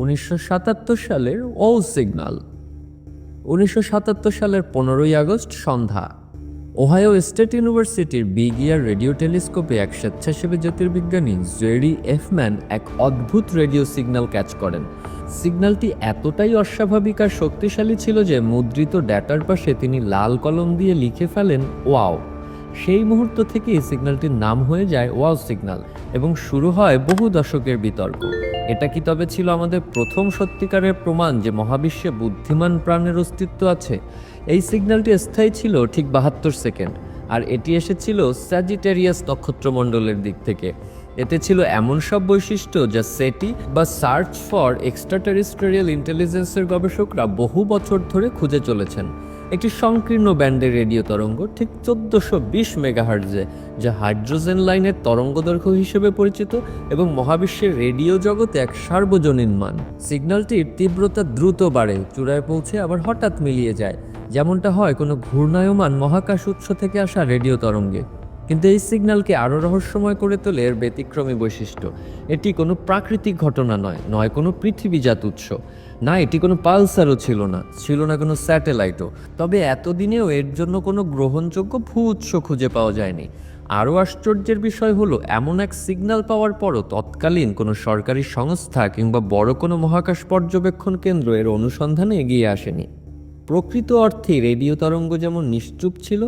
উনিশশো সাতাত্তর সালের ও সিগন্যাল উনিশশো সালের পনেরোই আগস্ট সন্ধ্যা, ওহাইও স্টেট ইউনিভার্সিটির বিগ ইয়ার রেডিও টেলিস্কোপে এক স্বেচ্ছাসেবী জ্যোতির্বিজ্ঞানী জেরি এফম্যান এক অদ্ভুত রেডিও সিগন্যাল ক্যাচ করেন। সিগন্যালটি এতটাই অস্বাভাবিক আর শক্তিশালী ছিল যে মুদ্রিত ডেটার পাশে তিনি লাল কলম দিয়ে লিখে ফেলেন, ওয়াও। সেই মুহূর্ত থেকেই সিগন্যালটির নাম হয়ে যায় ওয়াও সিগন্যাল এবং শুরু হয় বহু দশকের বিতর্ক। এটা কি তবে ছিল আমাদের প্রথম সত্যিকারের প্রমাণ যে মহাবিশ্বে বুদ্ধিমান প্রাণের অস্তিত্ব আছে? এই সিগন্যালটি স্থায়ী ছিল ঠিক বাহাত্তর সেকেন্ড, আর এটি এসেছিল স্যাজিটেরিয়াস নক্ষত্রমণ্ডলের দিক থেকে। এতে ছিল এমন সব বৈশিষ্ট্য যা সেটি বা সার্চ ফর এক্সট্রা টেরিস্ট্রিয়াল ইন্টেলিজেন্সের গবেষকরা বহু বছর ধরে খুঁজে চলেছেন। একটি সংকীর্ণ ব্যান্ডের রেডিও তরঙ্গ ঠিক চোদ্দোশো বিশ মেগাহার্জে যা হাইড্রোজেন লাইনের তরঙ্গ দৈর্ঘ্য হিসেবে পরিচিত এবং মহাবিশ্বের রেডিও জগতে এক সার্বজনীন মান। সিগন্যালটির তীব্রতা দ্রুত বাড়ে, চূড়ায় পৌঁছে আবার হঠাৎ মিলিয়ে যায়। যেমনটা হয় কোনো ঘূর্ণায়মান মহাকাশ উৎস থেকে আসা রেডিও তরঙ্গে। কিন্তু এই সিগন্যালকে আরও রহস্যময় করে তোলে এর ব্যতিক্রমী বৈশিষ্ট্য। এটি কোনো প্রাকৃতিক ঘটনা নয় নয় কোনো পৃথিবীজাত উৎস। না, এটি কোনো পালসারও ছিল না ছিল না কোনো স্যাটেলাইটও। তবে এতদিনেও এর জন্য কোনো গ্রহণযোগ্য ভূ উৎস খুঁজে পাওয়া যায়নি। আরও আশ্চর্যের বিষয় হলো, এমন এক সিগন্যাল পাওয়ার পরও তৎকালীন কোনো সরকারি সংস্থা কিংবা বড় কোনো মহাকাশ পর্যবেক্ষণ কেন্দ্র এর অনুসন্ধানে এগিয়ে আসেনি। প্রকৃত অর্থে রেডিও তরঙ্গ যেমন নিশ্চুপ ছিল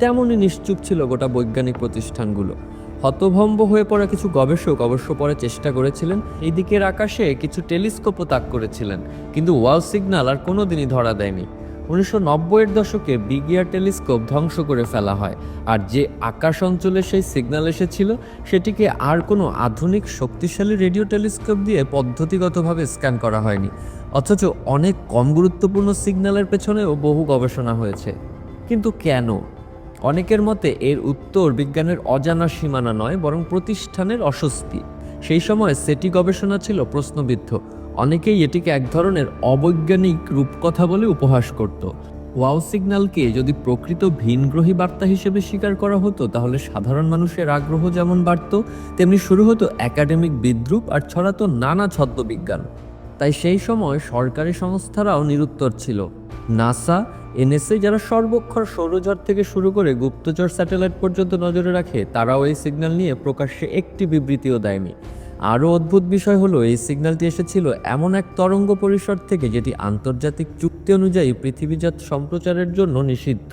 তেমনই নিশ্চুপ ছিল গোটা বৈজ্ঞানিক প্রতিষ্ঠানগুলো। হতভম্ব হয়ে পড়া কিছু গবেষক অবশ্য পরে চেষ্টা করেছিলেন এই দিকের আকাশে কিছু টেলিস্কোপও তাক করেছিলেন, কিন্তু ওয়াল সিগন্যাল আর কোনো দিনই ধরা দেয়নি। উনিশশো নব্বইয়ের দশকে বিগিয়ার টেলিস্কোপ ধ্বংস করে ফেলা হয়, আর যে আকাশ অঞ্চলে সেই সিগন্যাল এসেছিল, সেটিকে আর কোনো আধুনিক শক্তিশালী রেডিও টেলিস্কোপ দিয়ে পদ্ধতিগতভাবে স্ক্যান করা হয়নি। অথচ অনেক কম গুরুত্বপূর্ণ সিগন্যালের পেছনেও বহু গবেষণা হয়েছে। কিন্তু কেন? অনেকের মতে এর উত্তর বিজ্ঞানের অজানা সীমানা নয়, বরং প্রতিষ্ঠানের অস্বস্তি। সেই সময় সেটি গবেষণা ছিল প্রশ্নবিদ্ধ। অনেকেই এটিকে এক ধরনের অবৈজ্ঞানিক রূপকথা বলে উপহাস করত। ওয়াও সিগন্যালকে যদি প্রকৃত ভিনগ্রহী বার্তা হিসেবে স্বীকার করা হতো, তাহলে সাধারণ মানুষের আগ্রহ যেমন বাড়ত, তেমনি শুরু হতো একাডেমিক বিদ্রুপ আর ছড়াতো নানা ছদ্মবিজ্ঞান। তাই সেই সময় সরকারি সংস্থারাও নিরুত্তর ছিল। নাসা, এনএসএ যারা সর্বক্ষর সৌরজট থেকে শুরু করে গুপ্তচর স্যাটেলাইট পর্যন্ত নজরে রাখে, তারাও এই সিগন্যাল নিয়ে প্রকাশ্যে একটি বিবৃতিও দেয়নি। আরও অদ্ভুত বিষয় হলো, এই সিগন্যালটি এসেছিল এমন এক তরঙ্গ পরিসর থেকে যেটি আন্তর্জাতিক চুক্তি অনুযায়ী পৃথিবীজাত সম্প্রচারের জন্য নিষিদ্ধ।